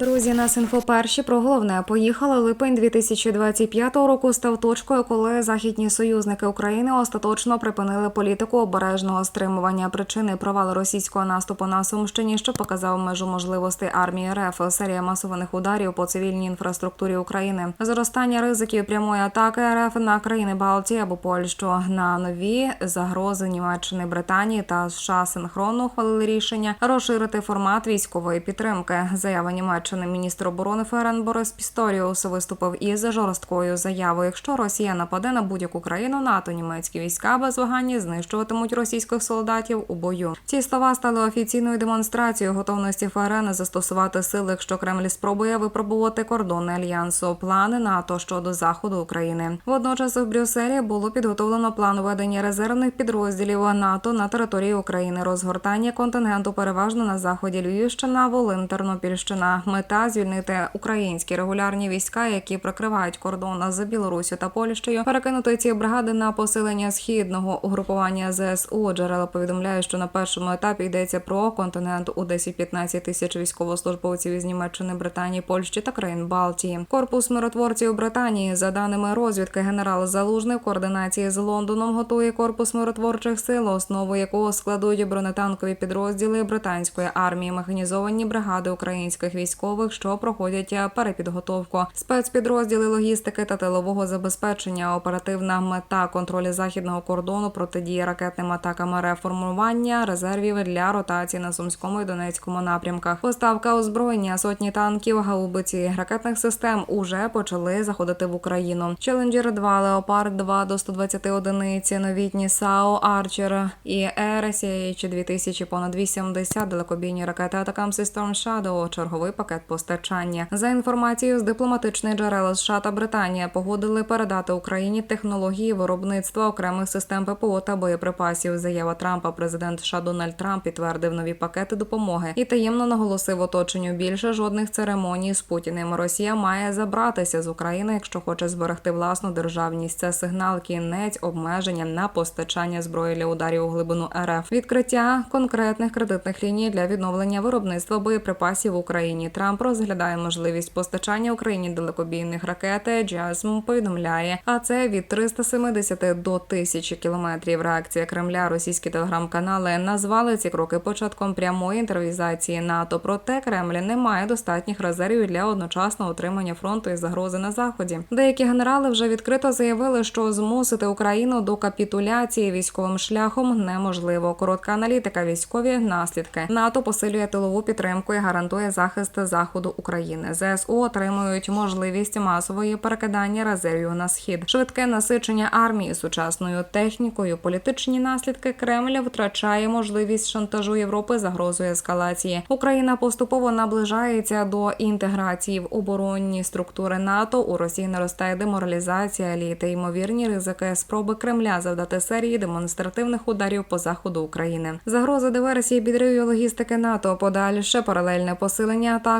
Друзі, нас інфо перші про головне поїхали. Липень 2025 року став точкою, коли західні союзники України остаточно припинили політику обережного стримування. Причини провалу російського наступу на Сумщині, що показав межу можливостей армії РФ, серія масованих ударів по цивільній інфраструктурі України, зростання ризиків прямої атаки РФ на країни Балтії або Польщу на нові загрози Німеччини, Британії та США синхронно ухвалили рішення розширити формат військової підтримки. Заява Німеччини міністр оборони ФРН Борис Пісторіус виступив із жорсткою заявою. Якщо Росія нападе на будь-яку країну НАТО, німецькі війська без вагання знищуватимуть російських солдатів у бою. Ці слова стали офіційною демонстрацією готовності ФРН застосувати сили, якщо Кремль спробує випробувати кордони альянсу, плани НАТО щодо заходу України. Водночас в Брюсселі було підготовлено план ведення резервних підрозділів НАТО на території України, розгортання контингенту переважно на заході Львівщина, Волин, Тернопільщина. Мета звільнити українські регулярні війська, які прикривають кордон з Білоруссю та Польщею, перекинути ці бригади на посилення східного угрупування ЗСУ. Джерела повідомляють, що на першому етапі йдеться про континент у 10-15 тисяч військовослужбовців із Німеччини, Британії, Польщі та країн Балтії. Корпус миротворців Британії, за даними розвідки, генерал Залужний в координації з Лондоном готує корпус миротворчих сил, основу якого складуть бронетанкові підрозділи британської армії, механізовані бригади українських військових, що проходять перепідготовку, спецпідрозділи логістики та тилового забезпечення, оперативна мета контролю західного кордону, протидія ракетним атакам реформування резервів для ротації на сумському і донецькому напрямках. Поставка озброєння сотні танків, гаубиці ракетних систем уже почали заходити в Україну. Челенджер 2 Леопард 2 до 120 одиниць, новітні САУ Арчер і RSH 2000 понад 80 далекобійні ракети Атакам Storm Shadow, черговий пакет постачання. За інформацією з дипломатичних джерел США та Британія погодили передати Україні технології виробництва окремих систем ППО та боєприпасів. Заява Трампа, президент США Дональд Трамп підтвердив нові пакети допомоги і таємно наголосив оточенню більше жодних церемоній з Путіним. Росія має забратися з України, якщо хоче зберегти власну державність. Це сигнал кінець обмеження на постачання зброї для ударів у глибину РФ. Відкриття конкретних кредитних ліній для відновлення виробництва боєприпасів в Україні. Трамп розглядає можливість постачання Україні далекобійних ракет. Джасм повідомляє, а це від 370 до 1000 кілометрів. Реакція Кремля, російські телеграм-канали назвали ці кроки початком прямої інтервізації НАТО. Проте Кремль не має достатніх резервів для одночасного утримання фронту і загрози на заході. Деякі генерали вже відкрито заявили, що змусити Україну до капітуляції військовим шляхом неможливо. Коротка аналітика, військові наслідки. НАТО посилює тилову підтримку і гарантує захист заходу України. ЗСУ отримують можливість масової перекидання резервів на схід, швидке насичення армії сучасною технікою. Політичні наслідки Кремль втрачає можливість шантажу Європи загрозою ескалації. Україна поступово наближається до інтеграції в оборонні структури НАТО. У Росії наростає деморалізація еліти. Ймовірні ризики спроби Кремля завдати серії демонстративних ударів по заходу України. Загроза диверсії підривів логістики НАТО. Подальше паралельне посилення атак